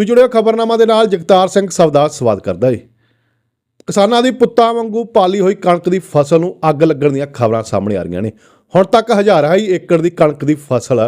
ਤੁਸੀਂ ਜੁੜਿਓ ਖਬਰਨਾਮਾ ਦੇ ਨਾਲ, ਜਗਤਾਰ ਸਿੰਘ ਸਵਦਾ ਸਵਾਦ ਕਰਦਾ ਹੈ ਕਿਸਾਨਾਂ ਦੀ ਪੁੱਤਾਂ ਵਾਂਗੂ ਪਾਲੀ ਹੋਈ ਕਣਕ ਦੀ ਫਸਲ ਨੂੰ ਅੱਗ ਲੱਗਣ ਦੀਆਂ ਖਬਰਾਂ ਸਾਹਮਣੇ ਆ ਰਹੀਆਂ ਨੇ। ਹੁਣ ਤੱਕ ਹਜ਼ਾਰਾਂ ਹੀ ਏਕੜ ਦੀ ਕਣਕ ਦੀ ਫਸਲ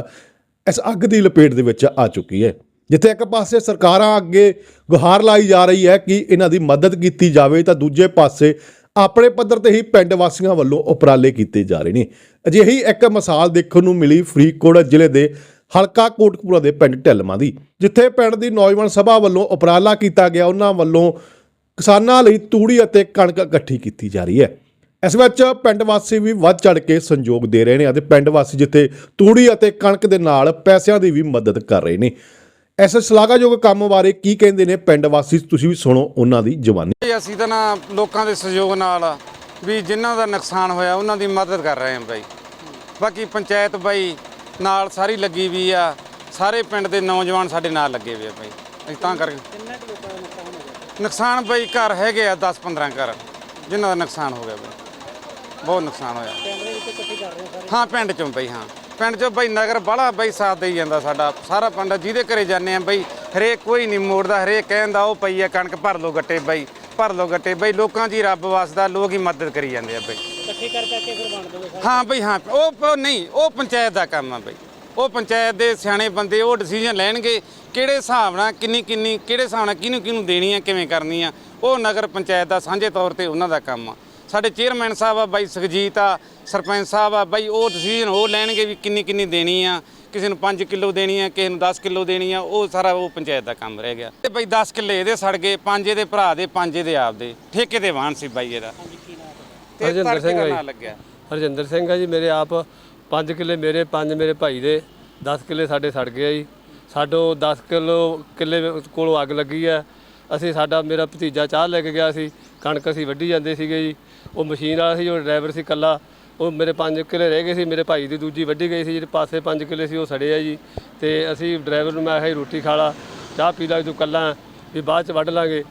ਇਸ ਅੱਗ ਦੀ ਲਪੇਟ ਦੇ ਵਿੱਚ ਆ ਚੁੱਕੀ ਹੈ। ਜਿੱਥੇ ਇੱਕ ਪਾਸੇ ਸਰਕਾਰਾਂ ਅੱਗੇ ਗੁਹਾਰ ਲਾਈ ਜਾ ਰਹੀ ਹੈ ਕਿ ਇਹਨਾਂ ਦੀ ਮਦਦ ਕੀਤੀ ਜਾਵੇ, ਤਾਂ ਦੂਜੇ ਪਾਸੇ ਆਪਣੇ ਪੱਧਰ ਤੇ ਹੀ ਪਿੰਡ ਵਾਸੀਆਂ ਵੱਲੋਂ ਉਪਰਾਲੇ ਕੀਤੇ ਜਾ ਰਹੇ ਨੇ। ਅਜਿਹੀ ਇੱਕ ਮਿਸਾਲ ਦੇਖਣ ਨੂੰ ਮਿਲੀ ਫਰੀਦਕੋਟ ਜ਼ਿਲ੍ਹੇ ਦੇ ਹਲਕਾ ਕੋਟਕਪੂਰਾ ਦੇ ਪਿੰਡ ਢਿੱਲਵਾਂ ਦੀ, ਜਿੱਥੇ ਪਿੰਡ ਦੀ ਨੌਜਵਾਨ ਸਭਾ ਵੱਲੋਂ ਉਪਰਾਲਾ ਕੀਤਾ ਗਿਆ, ਉਹਨਾਂ ਵੱਲੋਂ ਕਿਸਾਨਾਂ ਲਈ ਤੂੜੀ ਅਤੇ ਕਣਕ ਇਕੱਠੀ ਕੀਤੀ ਜਾ ਰਹੀ ਹੈ। ਇਸ ਵਿੱਚ ਪਿੰਡ ਵਾਸੀ ਵੀ ਵੱਧ ਚੜ ਕੇ ਸੰਯੋਗ ਦੇ ਰਹੇ ਨੇ ਅਤੇ ਪਿੰਡ ਵਾਸੀ ਜਿੱਥੇ ਤੂੜੀ ਅਤੇ ਕਣਕ ਦੇ ਨਾਲ ਪੈਸਿਆਂ ਦੀ ਵੀ ਮਦਦ ਕਰ ਰਹੇ ਨੇ। ਇਸ ਸ਼ਲਾਘਾਯੋਗ ਕੰਮ ਬਾਰੇ ਕੀ ਕਹਿੰਦੇ ਨੇ ਪਿੰਡ ਵਾਸੀ, ਤੁਸੀਂ ਵੀ ਸੁਣੋ ਉਹਨਾਂ ਦੀ ਜ਼ੁਬਾਨੀ ਅਸੀਂ ਤਾਂ ਨਾ ਲੋਕਾਂ ਦੇ ਸਹਿਯੋਗ ਨਾਲ ਵੀ ਜਿਨ੍ਹਾਂ ਦਾ ਨੁਕਸਾਨ ਹੋਇਆ, ਉਹਨਾਂ ਦੀ ਮਦਦ ਕਰ ਰਹੇ ਹਾਂ ਬਾਈ। ਬਾਕੀ ਪੰਚਾਇਤ ਬਾਈ ਨਾਲ ਸਾਰੀ ਲੱਗੀ ਵੀ ਆ। ਸਾਰੇ ਪਿੰਡ ਦੇ ਨੌਜਵਾਨ ਸਾਡੇ ਨਾਲ ਲੱਗੇ ਹੋਏ ਆ ਬਾਈ। ਅਸੀਂ ਤਾਂ ਕਰਕੇ ਕਿੰਨਾ ਕੁ ਲੋਕਾਂ ਦਾ ਨੁਕਸਾਨ ਹੋ ਗਿਆ? ਨੁਕਸਾਨ ਬਾਈ ਘਰ ਹੈਗੇ ਆ 10 15 ਘਰ। ਜਿਨ੍ਹਾਂ ਦਾ ਨੁਕਸਾਨ ਹੋ ਗਿਆ ਬਾਈ। ਬਹੁਤ ਨੁਕਸਾਨ ਹੋਇਆ। ਪਿੰਡ ਦੇ ਵਿੱਚ ਇਕੱਠੀ ਕਰ ਰਹੇ ਹੋ ਸਾਰੇ? ਹਾਂ ਪਿੰਡ ਚੋਂ ਬਈ ਹਾਂ। ਪਿੰਡ ਚੋਂ ਬਈ ਨਗਰ ਬਾਹਲਾ ਬਈ ਸਾਥ ਦੇਈ ਜਾਂਦਾ ਸਾਡਾ। ਸਾਰਾ ਪਿੰਡ ਜਿਹਦੇ ਘਰੇ ਜਾਂਦੇ ਆ ਬਈ ਹਰੇਕ ਕੋਈ ਨਹੀਂ ਮੋੜਦਾ ਹਰੇਕ ਕਹਿੰਦਾ ਉਹ ਪਈ ਆ ਕਣਕ ਭਰ ਲੋ ਗੱਟੇ ਬਈ ਭਰ ਲੋ ਗੱਟੇ ਬਈ। ਲੋਕਾਂ ਦੀ ਰੱਬ ਵਸਦਾ ਲੋਕ ਹੀ ਮਦਦ ਕਰੀ ਜਾਂਦੇ ਆ ਬਈ। ਇਕੱਠੀ ਕਰ ਕਰਕੇ ਫਿਰ ਵੰਡ ਦੋਗੇ ਸਾਰੇ? ਹਾਂ ਬਈ ਹਾਂ। ਉਹ ਉਹ ਨਹੀਂ ਉਹ ਪੰਚਾਇਤ ਦਾ ਕੰਮ ਆ ਬਈ। ਉਹ ਪੰਚਾਇਤ ਦੇ ਸਿਆਣੇ ਬੰਦੇ ਉਹ ਡਿਸੀਜਨ ਲੈਣਗੇ ਕਿਹੜੇ ਹਿਸਾਬ ਨਾਲ ਕਿੰਨੀ ਕਿੰਨੀ ਕਿਹੜੇ ਹਿਸਾਬ ਨਾਲ ਕਿਹਨੂੰ ਕਿਹਨੂੰ ਦੇਣੀ ਆ ਕਿਵੇਂ ਕਰਨੀ ਆ। ਉਹ ਨਗਰ ਪੰਚਾਇਤ ਦਾ ਸਾਂਝੇ ਤੌਰ ਤੇ ਉਹਨਾਂ ਦਾ ਕੰਮ ਆ। ਸਾਡੇ ਚੇਅਰਮੈਨ ਸਾਹਿਬ ਆ ਬਾਈ ਸੁਖਜੀਤ ਆ ਸਰਪੰਚ ਸਾਹਿਬ ਆ ਬਾਈ ਉਹ ਡਿਸੀਜਨ ਉਹ ਲੈਣਗੇ ਵੀ ਕਿੰਨੀ ਕਿੰਨੀ ਦੇਣੀ ਆ। ਕਿਸੇ ਨੂੰ 5 ਕਿਲੋ ਦੇਣੀ ਆ ਕਿਸੇ ਨੂੰ 10 ਕਿਲੋ ਦੇਣੀ ਆ ਉਹ ਸਾਰਾ ਉਹ ਪੰਚਾਇਤ ਦਾ ਕੰਮ ਰਹਿ ਗਿਆ। ਤੇ ਬਾਈ 10 ਕਿੱਲੇ ਇਹਦੇ ਸੜ ਗਏ ਪੰਜ ਇਹਦੇ ਭਰਾ ਦੇ ਪੰਜ ਇਹਦੇ ਆਪ ਦੇ ਠੇਕੇ ਦੇ ਵਾਹਨ ਸੀ ਬਾਈ ਇਹਦਾ। ਤੇ ਹਰਜਿੰਦਰ ਤੜਕੇ ਸਿੰਘ ਦਾ ਜੀ। ਨਾਂ ਲੱਗਿਆ? ਹਰਜਿੰਦਰ ਸਿੰਘ ਆ ਜੀ ਮੇਰੇ ਆਪ 5 ਕਿੱਲੇ ਮੇਰੇ 5 ਮੇਰੇ ਭਾਈ ਦੇ 10 ਕਿੱਲੇ ਸਾਡੇ ਸੜ ਗਏ ਆ ਜੀ। ਸਾਡੋ 10 ਕਿਲੋ ਕਿੱਲੇ ਕੋਲੋਂ ਅੱਗ ਲੱਗੀ ਆ। ਅਸੀਂ ਸਾਡਾ ਮੇਰਾ ਭਤੀਜਾ ਚਾਹ ਲੈ ਕੇ ਗਿਆ ਸੀ ਕਣਕ ਅਸੀਂ ਵੱਢੀ ਜਾਂਦੇ ਸੀਗੇ ਜੀ। ਉਹ ਮਸ਼ੀਨ ਵਾਲਾ ਸੀ ਜੋ ਡਰਾਈਵਰ ਸੀ ਕੱਲਾ ਉਹ ਮੇਰੇ 5 ਕਿੱਲੇ ਰਹਿ ਗਏ ਸੀ ਮੇਰੇ ਭਾਈ ਦੀ ਦੂਜੀ ਵੱਢੀ ਗਈ ਸੀ ਜਿਹੜੇ ਪਾਸੇ 5 ਕਿੱਲੇ ਸੀ ਉਹ ਸੜੇ ਆ ਜੀ। ਤੇ ਅਸੀਂ ਡਰਾਈਵਰ ਨੂੰ ਮੈਂ ਕਿਹਾ ਜੀ ਰੋਟੀ ਖਾ ਲਾ ਚਾਹ ਪੀ ਲਾ ਤੂੰ ਕੱਲਾ ਵੀ ਬਾਅਦ ਚ ਵੱਢ ਲਾਂਗੇ।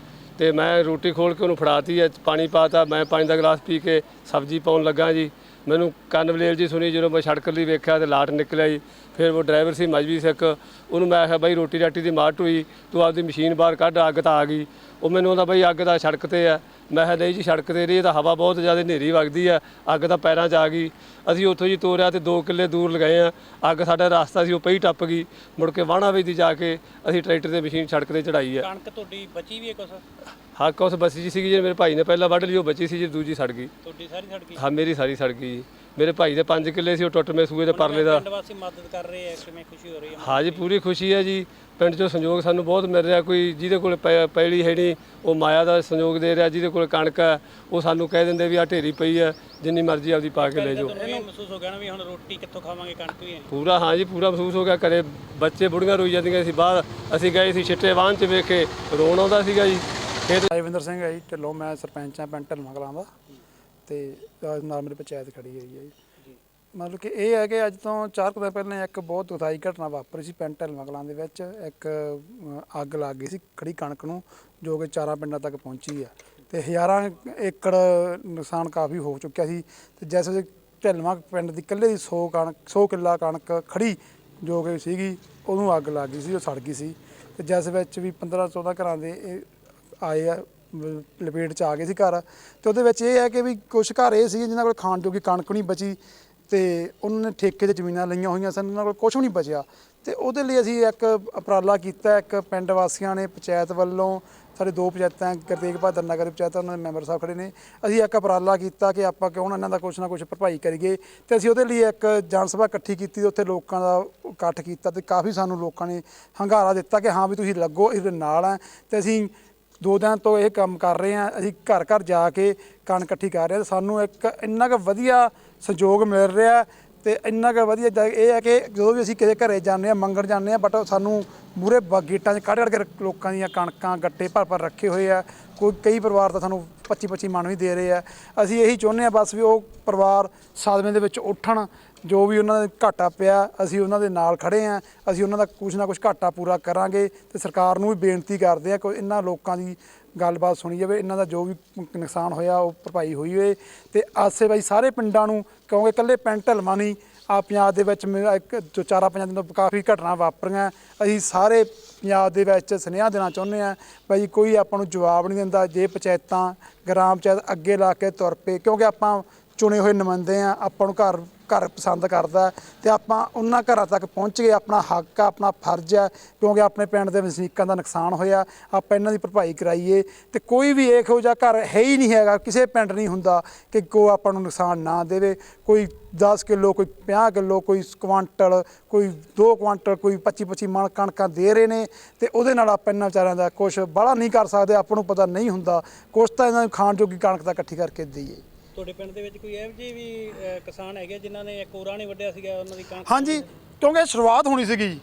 ਤੇ ਮੈਂ ਰੋਟੀ ਖੋਲ ਕੇ ਉਹਨੂੰ ਫੜਾਤੀ ਐ ਪਾਣੀ ਪਾਤਾ, ਮੈਂ ਪਾਣੀ ਦਾ ਗਲਾਸ ਪੀ ਕੇ ਸਬਜ਼ੀ ਪਾਉਣ ਲੱਗਾ ਜੀ। ਮੈਨੂੰ ਕੰਨ ਵਲੇਲ ਜੀ ਸੁਣੀ, ਜਦੋਂ ਮੈਂ ਸੜਕ ਲਈ ਵੇਖਿਆ ਤੇ ਲਾਟ ਨਿਕਲਿਆ ਜੀ। ਫਿਰ ਉਹ ਡਰਾਈਵਰ ਸੀ ਮਜਬੀ ਸਿੱਖ, ਉਹਨੂੰ ਮੈਂ ਆਖਿਆ, ਬਾਈ ਰੋਟੀ ਰਾਟੀ ਦੀ ਮਾਰ ਹੋਈ ਤੂੰ ਆਪਦੀ ਮਸ਼ੀਨ ਬਾਹਰ ਕੱਢ, ਅੱਗ ਤਾਂ ਆ ਗਈ। ਉਹ ਮੈਨੂੰ ਉਹਦਾ ਬਈ ਅੱਗ ਦਾ ਸੜਕ ਤੇ ਆ। ਮੈਂ ਕਿਹਾ ਨਹੀਂ ਜੀ, ਸੜਕ ਤੇ ਰਹੀ ਤਾਂ ਹਵਾ ਬਹੁਤ ਜ਼ਿਆਦਾ ਹਨੇਰੀ ਵਗਦੀ ਆ। ਅੱਗ ਤਾਂ ਪੈਰਾਂ 'ਚ ਆ ਗਈ। ਅਸੀਂ ਉੱਥੋਂ ਜੀ ਤੋਰਿਆ ਤੇ 2 ਕਿੱਲੇ ਦੂਰ ਲਗਾਏ ਆ। ਅੱਗ ਸਾਡਾ ਰਸਤਾ ਸੀ, ਉਹ ਪਈ ਟੱਪ ਗਈ। ਮੁੜ ਕੇ ਵਾਹਣਾ ਵਿੱਚ ਦੀ ਜਾ ਕੇ ਅਸੀਂ ਟਰੈਕਟਰ ਤੇ ਮਸ਼ੀਨ ਸੜਕ ਤੇ ਚੜਾਈ ਆ। ਕਣਕ ਤੁਹਾਡੀ ਬਚੀ ਵੀ ਹੈ ਕੁਛ? ਹਾਂ ਕੁਛ ਬਸੀ ਜੀ ਸੀਗੀ ਜੀ ਮੇਰੇ ਭਾਈ ਨੇ ਪਹਿਲਾਂ ਵੱਢ ਲਈ ਉਹ ਬਚੀ ਸੀ ਜੀ ਦੂਜੀ ਸੜ ਗਈ। ਤੁਹਾਡੀ ਸਾਰੀ ਸੜ ਗਈ? ਹਾਂ ਮੇਰੀ ਸਾਰੀ ਸੜ ਗਈ ਜੀ। ਮੇਰੇ ਭਾਈ ਦੇ 5 ਕਿੱਲੇ ਸੀ ਉਹ ਟੁੱਟਵੇਂ ਸੂਏ ਦੇ ਪਰਲੇ ਦਾ। ਪਿੰਡ ਵਾਸੀ ਮਦਦ ਕਰ ਰਹੇ ਆ ਕਿਵੇਂ ਖੁਸ਼ੀ ਹੋ ਰਹੀ ਹੈ ਹਾਂ ਜੀ ਪੂਰੀ ਖੁਸ਼ੀ ਹੈ ਜੀ। ਪਿੰਡ 'ਚੋਂ ਸੰਯੋਗ ਸਾਨੂੰ ਬਹੁਤ ਮਿਲ ਰਿਹਾ ਕੋਈ ਜਿਹਦੇ ਕੋਲ ਪੈ- ਪੈਲੀ ਹੈ ਨਹੀਂ ਉਹ ਮਾਇਆ ਦਾ ਸੰਯੋਗ ਦੇ ਰਿਹਾ ਜਿਹਦੇ ਕੋਲ ਕਣਕ ਹੈ ਉਹ ਸਾਨੂੰ ਕਹਿ ਦਿੰਦੇ ਵੀ ਆ ਢੇਰੀ ਪਈ ਹੈ ਜਿੰਨੀ ਮਰਜ਼ੀ ਆਪਦੀ ਪਾ ਕੇ ਲੈ ਜਾਓ। ਤੁਹਾਨੂੰ ਇਹ ਮਹਿਸੂਸ ਹੋ ਗਿਆ ਨਾ ਵੀ ਹੁਣ ਰੋਟੀ ਕਿੱਥੋਂ ਖਾਵਾਂਗੇ ਕਣਕ ਵੀ ਹੈ ਪੂਰਾ ਹਾਂ ਜੀ ਪੂਰਾ ਮਹਿਸੂਸ ਹੋ ਗਿਆ ਘਰੇ ਬੱਚੇ ਬੁੜੀਆਂ ਰੋਈ ਜਾਂਦੀਆਂ ਸੀ ਬਾਹਰ ਅਸੀਂ ਗਏ ਸੀ ਛਿੱਟੇ ਵਾਹਨ 'ਚ ਵੇਖ ਕੇ ਰੋਣ ਆਉਂਦਾ ਸੀਗਾ ਜੀ। ਖੇਤ ਰਾਜਵਿੰਦਰ ਸਿੰਘ ਹੈ ਜੀ ਢਿੱਲੋਂ ਮੈਂ ਸਰਪੰਚ ਹਾਂ ਪਿੰਡ ਢਿੱਲੋਂ ਕਲਾਂ ਦਾ। ਤੇ ਅਹ ਨਾਲ ਮੇਰੀ ਪੰਚਾਇਤ ਖੜੀ ਹੋਈ ਹੈ ਜੀ। ਮਤਲਬ ਕਿ ਇਹ ਹੈ ਕਿ ਅੱਜ ਤੋਂ 4 ਕੁ ਦਿਨ ਪਹਿਲਾਂ ਇੱਕ ਬਹੁਤ ਦੁਖਦਾਈ ਘਟਨਾ ਵਾਪਰੀ ਸੀ ਪਿੰਡ ਢਿੱਲੋਂ ਕਲਾਂ ਦੇ ਵਿੱਚ। ਇੱਕ ਅਹ, ਅੱਗ ਲੱਗ ਗਈ ਸੀ ਖੜੀ ਕਣਕ ਨੂੰ ਜੋ ਕਿ ਚਾਰਾਂ ਪਿੰਡਾਂ ਤੱਕ ਪਹੁੰਚੀ ਹੈ ਤੇ ਹਜ਼ਾਰਾਂ ਏਕੜ ਨੁਕਸਾਨ ਕਾਫੀ ਹੋ ਚੁੱਕਿਆ ਸੀ। ਤੇ ਜਿਸ ਢਿੱਲਵਾਂ ਪਿੰਡ ਦੀ ਇਕੱਲੇ ਦੀ 100 ਕਣਕ 100 ਕਿੱਲਾ ਕਣਕ ਖੜੀ ਜੋ ਕਿ ਸੀਗੀ ਉਹਨੂੰ ਅੱਗ ਲੱਗ ਗਈ ਸੀ ਉਹ ਸੜ ਗਈ ਸੀ। ਤੇ ਜਿਸ ਵਿੱਚ ਵੀ 15 14 ਘਰਾਂ ਦੇ ਇਹ ਆਏ ਆ ਮ- ਲਪੇਟ ਚ ਆ ਗਏ ਸੀ ਘਰ। ਤੇ ਉਹਦੇ ਵਿੱਚ ਇਹ ਹੈ ਕਿ ਵੀ ਕੁਝ ਘਰ ਇਹ ਸੀ ਜਿਨ੍ਹਾਂ ਕੋਲ ਖਾਣ ਜੋਗੀ ਕਣਕ ਨਹੀਂ ਬਚੀ ਤੇ ਉਹਨਾਂ ਨੇ ਠੇਕੇ ਤੇ ਜ਼ਮੀਨਾਂ ਲਈਆਂ ਹੋਈਆਂ ਸਨ, ਉਹਨਾਂ ਕੋਲ ਕੁਝ ਨਹੀਂ ਬਚਿਆ। ਤੇ ਉਹਦੇ ਲਈ ਅਸੀਂ ਇੱਕ ਉਪਰਾਲਾ ਕੀਤਾ, ਇੱਕ ਪਿੰਡ ਵਾਸੀਆਂ ਨੇ ਪੰਚਾਇਤ ਵੱਲੋਂ, ਸਾਡੇ ਦੋ ਪੰਚਾਇਤਾਂ, ਗੁਰਤੇਗ ਬਹਾਦਰ ਨਗਰ ਪੰਚਾਇਤ ਉਹਨਾਂ ਦੇ ਮੈਂਬਰ ਸਾਹਿਬ ਖੜੇ ਨੇ। ਅਸੀਂ ਇੱਕ ਉਪਰਾਲਾ ਕੀਤਾ ਕਿ ਆਪਾਂ ਕਿਉਂ ਨਾ ਇਹਨਾਂ ਦਾ ਕੁਝ ਨਾ ਕੁਝ ਭਰਪਾਈ ਕਰੀਏ। ਤੇ ਅਸੀਂ ਉਹਦੇ ਲਈ ਇੱਕ ਜਨ ਸਭਾ ਇਕੱਠੀ ਕੀਤੀ ਤੇ ਉੱਥੇ ਲੋਕਾਂ ਦਾ ਇਕੱਠ ਕੀਤਾ ਤੇ ਕਾਫੀ ਸਾਨੂੰ ਲੋਕਾਂ ਨੇ ਹੰਗਾਰਾ ਦਿੱਤਾ ਕਿ ਹਾਂ ਵੀ ਤੁਸੀਂ ਲੱਗੋ, ਇਹਦੇ ਨਾਲ ਆ। ਤੇ ਅਸੀਂ ਦੋ ਦਿਨ ਤੋਂ ਇਹ ਕੰਮ ਕਰ ਰਹੇ ਹਾਂ, ਅਸੀਂ ਘਰ ਘਰ ਜਾ ਕੇ ਕਣ ਇਕੱਠੀ ਕਰ ਰਹੇ ਹਾਂ ਸਾਨੂੰ ਇੱਕ ਇੰਨਾ ਕੁ ਵਧੀਆ ਸਹਿਯੋਗ ਮਿਲ ਰਿਹਾ ਤੇ ਇੰਨਾ ਕੁ ਵਧੀਆ ਜ- ਇਹ ਹੈ ਕਿ ਜਦੋਂ ਵੀ ਅਸੀਂ ਕਿਸੇ ਘਰੇ ਜਾਂਦੇ ਆ ਮੰਗਣ ਜਾਂਦੇ ਆ ਬਟ ਸਾਨੂੰ ਮੂਰੇ ਗੇਟਾਂ 'ਚ ਕੱਢ ਕੱਢ ਕੇ ਰੱਖ- ਲੋਕਾਂ ਦੀਆਂ ਕਣਕਾਂ, ਗੱਟੇ ਭਰ ਭਰ ਰੱਖੇ ਹੋਏ ਆ। ਕੋਈ, ਕਈ ਪਰਿਵਾਰ ਤਾਂ ਸਾਨੂੰ 25 25 ਮਣ ਵੀ ਦੇ ਰਹੇ ਆ। ਅਸੀਂ ਇਹੀ ਚਾਹੁੰਦੇ ਆ ਬਸ ਵੀ ਉਹ ਪਰਿਵਾਰ ਸਾਦਮੇ ਦੇ ਵਿੱਚ ਉੱਠਣ, ਜੋ ਵੀ ਉਹਨਾਂ ਦਾ ਘਾਟਾ ਪਿਆ, ਅਸੀਂ ਉਹਨਾਂ ਦੇ ਨਾਲ ਖੜੇ ਆ ਅਸੀਂ ਉਹਨਾਂ ਦਾ ਕੁਝ ਨਾ ਕੁਝ ਘਾਟਾ ਪੂਰਾ ਕਰਾਂਗੇ ਤੇ ਸਰਕਾਰ ਨੂੰ ਵੀ ਬੇਨਤੀ ਕਰਦੇ ਆ ਕਿ ਇਹਨਾਂ ਲੋਕਾਂ ਦੀ ਗੱਲਬਾਤ ਸੁਣੀ ਜਾਵੇ, ਇਹਨਾਂ ਦਾ ਜੋ ਵੀ ਨੁਕਸਾਨ ਹੋਇਆ, ਉਹ ਭਰਪਾਈ ਹੋਈ ਹੋਏ ਤੇ ਆਸੇ ਬਾਈ ਸਾਰੇ ਪਿੰਡਾਂ ਨੂੰ ਕਿਉਂਕਿ ਇਕੱਲੇ ਪਿੰਡ ਢਲਮਾ ਨਹੀਂ ਆ ਪੰਜਾਬ ਦੇ ਵਿੱਚ ਮੇਰਾ ਇੱਕ ਜੋ ਚਾਰਾ ਪੰਜਾਂ ਦਿਨ ਤੋਂ ਕਾਫੀ ਘਟਨਾ ਵਾਪਰੀਆਂ। ਅਸੀਂ ਸਾਰੇ ਪੰਜਾਬ ਦੇ ਵਿੱਚ ਸੁਨੇਹਾ ਦੇਣਾ ਚਾਹੁੰਦੇ ਆ ਭਾਈ ਕੋਈ ਆਪਾਂ ਨੂੰ ਜਵਾਬ ਨਹੀਂ ਦਿੰਦਾ, ਜੇ ਪੰਚਾਇਤਾਂ, ਗ੍ਰਾਮ ਪੰਚਾਇਤ ਅੱਗੇ ਲਾ ਕੇ ਤੁਰ ਪਏ, ਕਿਉਂਕਿ ਆਪਾਂ ਚੁਣੇ ਹੋਏ ਨੁਮਾਇੰਦੇ ਆ ਆਪਾਂ ਨੂੰ ਘਰ ਘਰ ਪਸੰਦ ਕਰਦਾ ਹੈ ਤੇ ਆਪਾਂ ਉਹਨਾਂ ਘਰਾਂ ਤੱਕ ਪਹੁੰਚ ਗਏ ਆਪਣਾ ਹੱਕ ਆ, ਆਪਣਾ ਫਰਜ਼ ਹੈ ਕਿਉਂਕਿ ਆਪਣੇ ਪਿੰਡ ਦੇ ਵਸਨੀਕਾਂ ਦਾ ਨੁਕਸਾਨ ਹੋਇਆ, ਆਪਾਂ ਇਹਨਾਂ ਦੀ ਭਰਪਾਈ ਕਰਾਈਏ ਤੇ ਕੋਈ ਵੀ ਇਹੋ ਜਿਹਾ ਘਰ ਹੈ ਹੀ ਨਹੀਂ ਹੈਗਾ, ਕਿਸੇ ਪਿੰਡ ਨਹੀਂ ਹੁੰਦਾ ਕਿ ਕੋ ਆਪਾਂ ਨੂੰ ਨੁਕਸਾਨ ਨਾ ਦੇਵੇ। ਕੋਈ 10 ਕਿਲੋ, ਕੋਈ 50 ਕਿਲੋ, ਕੋਈ ਕੁਆਂਟਲ, ਕੋਈ 2 ਕੁਆਂਟਲ, ਕੋਈ 25 25 ਮਣ ਕਣਕਾਂ ਦੇ ਰਹੇ ਨੇ ਤੇ ਉਹਦੇ ਨਾਲ ਆਪਾਂ ਇਹਨਾਂ ਵਿਚਾਰਿਆਂ ਦਾ ਕੁਝ ਬੜਾ ਨਹੀਂ ਕਰ ਸਕਦੇ, ਆਪਾਂ ਨੂੰ ਪਤਾ ਨਹੀਂ ਹੁੰਦਾ। ਕੁਛ ਤਾਂ ਇਹਨਾਂ ਨੂੰ ਖਾਣ ਜੋਗੀ ਕਣਕ ਤਾਂ ਇਕੱਠੀ ਕਰਕੇ ਦੇਈਏ। ਤੁਹਾਡੇ ਪਿੰਡ ਦੇ ਵਿੱਚ ਕੋਈ ਇਹੋ ਜਿਹੇ ਵੀ ਅਹ, ਕਿਸਾਨ ਹੈਗੇ ਜਿਨ੍ਹਾਂ ਨੇ ਕੋਰਾ ਨਹੀਂ ਵੱਢਿਆ ਸੀਗਾ ਉਹਨਾਂ ਦੀ ਕਣਕ? ਹਾਂਜੀ ਕਿਉਂਕਿ ਇਹ ਸ਼ੁਰੂਆਤ ਹੋਣੀ ਸੀਗੀ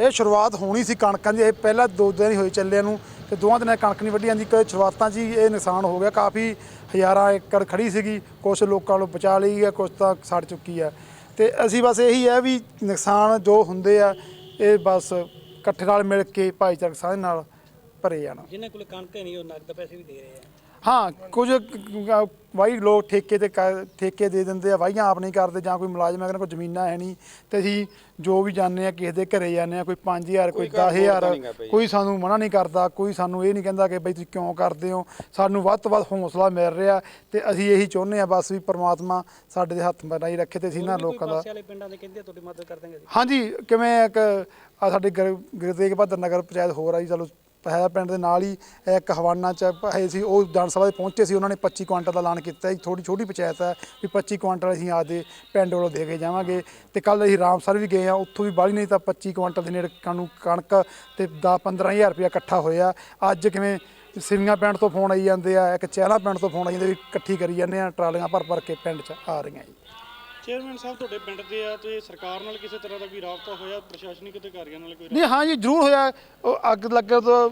ਇਹ ਸ਼ੁਰੂਆਤ ਹੋਣੀ ਸੀ ਕਣਕਾਂ ਦੀ ਇਹ ਪਹਿਲਾਂ ਦੋ ਦਿਨ ਹੀ ਹੋਏ ਚੱਲਿਆਂ ਨੂੰ ਤੇ ਦੋਵਾਂ ਦਿਨਾਂ 'ਚ ਕਣਕ ਨਹੀਂ ਵੱਢੀ ਜਾਂਦੀ ਕਿ ਸ਼ੁਰੂਆਤਾਂ 'ਚ ਹੀ ਇਹ ਨੁਕਸਾਨ ਹੋ ਗਿਆ। ਕਾਫੀ ਹਜ਼ਾਰਾਂ ਏਕੜ ਖੜੀ ਸੀਗੀ ਕੁਝ ਲੋਕਾਂ ਨੂੰ ਬਚਾ ਲਈ ਹੈ ਕੁਝ ਤਾਂ ਸੜ ਚੁੱਕੀ ਹੈ। ਤੇ ਅਸੀਂ ਬਸ ਇਹੀ ਹੈ ਵੀ ਨੁਕਸਾਨ ਜੋ ਹੁੰਦੇ ਆ ਇਹ ਬਸ ਇਕੱਠੇ ਨਾਲ ਮਿਲ ਕੇ ਭਾਈਚਾਰਕ ਸਾਂਝ ਨਾਲ ਭਰੇ ਜਾਣਾ। ਜਿਨ੍ਹਾਂ ਕੋਲ ਕਣਕ ਹੈ ਨਹੀਂ ਉਹ ਨਕਦ ਪੈਸੇ ਵੀ ਦੇ ਰਹੇ ਆ। ਹਾਂ ਕੁਝ ਵਾਈ ਲੋਕ ਠੇਕੇ ਤੇ ਕਰ- ਠੇਕੇ ਦੇ ਦਿੰਦੇ ਆ ਵਾਹੀਆਂ ਆਪ ਨਹੀਂ ਕਰਦੇ ਜਾਂ ਕੋਈ ਮੁਲਾਜ਼ਮ ਅਗਰ ਕੋਈ ਜ਼ਮੀਨਾਂ ਹੈ ਨਹੀਂ ਤੇ ਅਸੀਂ ਜੋ ਵੀ ਜਾਂਦੇ ਆ ਕਿਸੇ ਦੇ ਘਰੇ ਜਾਂਦੇ ਆ ਕੋਈ 5000 ਕੋਈ ਕੋਈ ਘਰ 10000 ਗਾ ਪਈ। ਕੋਈ ਸਾਨੂੰ ਮਨਾ ਨਹੀਂ ਕਰਦਾ ਕੋਈ ਸਾਨੂੰ ਇਹ ਨਹੀਂ ਕਹਿੰਦਾ ਕਿ ਬਈ ਤੁਸੀਂ ਕਿਉਂ ਕਰਦੇ ਹੋ ਸਾਨੂੰ ਵੱਧ ਤੋਂ ਵੱਧ ਹੌਸਲਾ ਮਿਲ ਰਿਹਾ ਤੇ ਅਸੀਂ ਇਹੀ ਚਾਹੁੰਦੇ ਆ ਬਸ ਵੀ ਪ੍ਰਮਾਤਮਾ ਸਾਡੇ ਦੇ ਹੱਥ ਬਣਾਈ ਰੱਖੇ ਤੇ ਅਸੀਂ ਨਾ ਹੋਰ ਵੀ ਕੋਈ ਲੋਕਾਂ ਦਾ ਪਾਸੇ ਵਾਲੇ ਪਿੰਡਾਂ ਦੇ ਕਹਿੰਦੇ ਆ, ਤੁਹਾਡੀ ਮਦਦ ਕਰ ਦਾਂਗੇ ਅਸੀਂ ਹਾਂਜੀ ਕਿਵੇਂ ਇੱਕ ਸਾਡੇ ਗੁਰ- ਗੁਰੂ ਤੇਗ ਬਹਾਦਰ ਨਗਰ ਪੰਚਾਇਤ ਹੋਰ ਆਈ ਚਲੋ ਹੈ ਪਿੰਡ ਦੇ ਨਾਲ ਹੀ ਇੱਕ ਹਵਾਨਾ ਚ ਹੈ ਸੀ, ਉਹ ਜਨ ਸਭਾ ਦੇ ਪਹੁੰਚੇ ਸੀ, ਉਹਨਾਂ ਨੇ 25 ਕੁਆਂਟਲ ਦਾ ਐਲਾਨ ਕੀਤਾ ਸੀ। ਥੋੜੀ ਛੋਟੀ ਪੰਚਾਇਤ ਹੈ ਵੀ 25 ਕੁਆਂਟਲ ਅਸੀਂ ਆਦੇ ਪਿੰਡ ਵੱਲੋਂ ਦੇ ਕੇ ਜਾਵਾਂਗੇ ਤੇ ਕੱਲ ਅਸੀਂ ਰਾਮਸਰ ਵੀ ਗਏ ਆ ਉੱਥੋਂ ਵੀ ਬਾਹਲੀ ਨਹੀਂ ਤਾਂ 25 ਕੁਆਂਟਲ ਦੇ ਨੇੜੇ ਕਾਨੂੰ ਕਣਕ ਤੇ 10 15000 ਰੁਪਇਆ ਇਕੱਠਾ ਹੋਇਆ। ਅੱਜ ਕਿਵੇਂ ਸਿੰਘਾਂ ਪਿੰਡ ਤੋਂ ਫੋਨ ਆਈ ਜਾਂਦੇ ਆ, ਇੱਕ ਚਹਿਲਾ ਪਿੰਡ ਤੋਂ ਫੋਨ ਆਈ ਜਾਂਦੇ ਵੀ ਇਕੱਠੀ ਕਰੀ ਜਾਂਦੇ ਆ, ਟਰਾਲੀਆਂ ਭਰ ਭਰ ਕੇ ਪਿੰਡ ਚ ਆ ਰਹੀਆਂ ਜੀ। ਚੇਅਰਮੈਨ ਸਾਹਿਬ, ਤੁਹਾਡੇ ਪਿੰਡ ਦੇ ਆ ਤੇ ਸਰਕਾਰ ਨਾਲ ਕਿਸੇ ਤਰ੍ਹਾਂ ਦਾ ਕੋਈ ਰਾਬਤਾ ਹੋਇਆ? ਪ੍ਰਸ਼ਾਸਨਿਕ ਅਧਿਕਾਰੀਆਂ ਨਾਲ ਕੋਈ ਨਹੀਂ, ਹਾਂ ਜੀ, ਜ਼ਰੂਰ ਹੋਇਆ। ਉਹ ਅੱਗ ਲੱਗੇ ਤੋਂ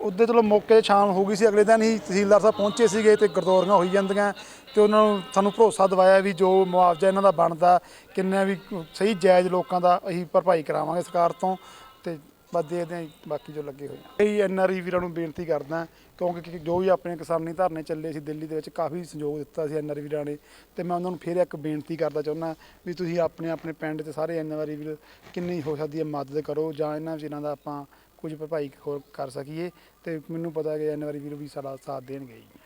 ਉਹਦੇ ਚਲੋ ਮੌਕੇ ਤੇ ਸ਼ਾਮ ਹੋ ਗਈ ਸੀ। ਅਗਲੇ ਦਿਨ ਹੀ ਤਹਿਸੀਲਦਾਰ ਸਾਹਿਬ ਪਹੁੰਚੇ ਸੀਗੇ ਤੇ ਗਰਦੌਰੀਆਂ ਹੋਈ ਜਾਂਦੀਆਂ ਤੇ ਉਹਨਾਂ ਨੂੰ ਸਾਨੂੰ ਭਰੋਸਾ ਦਿਵਾਇਆ ਵੀ ਜੋ ਮੁਆਵਜ਼ਾ ਇਹਨਾਂ ਦਾ ਬਣਦਾ, ਕਿੰਨੇ ਵੀ ਸਹੀ ਜਾਇਜ਼ ਲੋਕਾਂ ਦਾ ਅਸੀਂ ਭਰਪਾਈ ਕਰਾਵਾਂਗੇ ਸਰਕਾਰ ਤੋਂ ਤੇ ਬਸ ਦੇਖਦੇ ਹਾਂ ਜੀ, ਬਾਕੀ ਜੋ ਲੱਗੇ ਹੋਏ ਆ। ਇਹ ਐਨਆਰਈ ਵੀਰਾਂ ਨੂੰ ਬੇਨਤੀ ਕਰਦਾ, ਕਿਉਂਕਿ ਕਿ ਜੋ ਵੀ ਆਪਣੇ ਕਿਸਾਨੀ ਧਰਨੇ ਚੱਲੇ ਸੀ ਦਿੱਲੀ ਦੇ ਵਿੱਚ, ਕਾਫੀ ਸਹਿਯੋਗ ਦਿੱਤਾ ਸੀ ਐਨਆਰਈ ਵੀਰਾਂ ਨੇ। ਤੇ ਮੈਂ ਉਹਨਾਂ ਨੂੰ ਫਿਰ ਇੱਕ ਬੇਨਤੀ ਕਰਦਾ ਚਾਹੁੰਦਾ ਵੀ ਤੁਸੀਂ ਆਪਣੇ ਆਪਣੇ ਪਿੰਡ ਤੇ ਸਾਰੇ ਐਨਆਰਈ ਵੀਰ ਕਿੰਨੀ ਹੋ ਸਕਦੀ ਹੈ ਮਦਦ ਕਰੋ, ਜਾਂ ਇਹਨਾਂ ਵੀਰਾਂ ਦਾ ਆਪਾਂ ਕੁਝ ਭਰਪਾਈ ਹੋਰ ਕਰ ਸਕੀਏ। ਤੇ ਮੈਨੂੰ ਪਤਾ ਕਿ ਐਨਆਰਈ ਵੀਰ ਵੀ ਸਾਡਾ ਸਾਥ ਦੇਣਗੇ ਜੀ।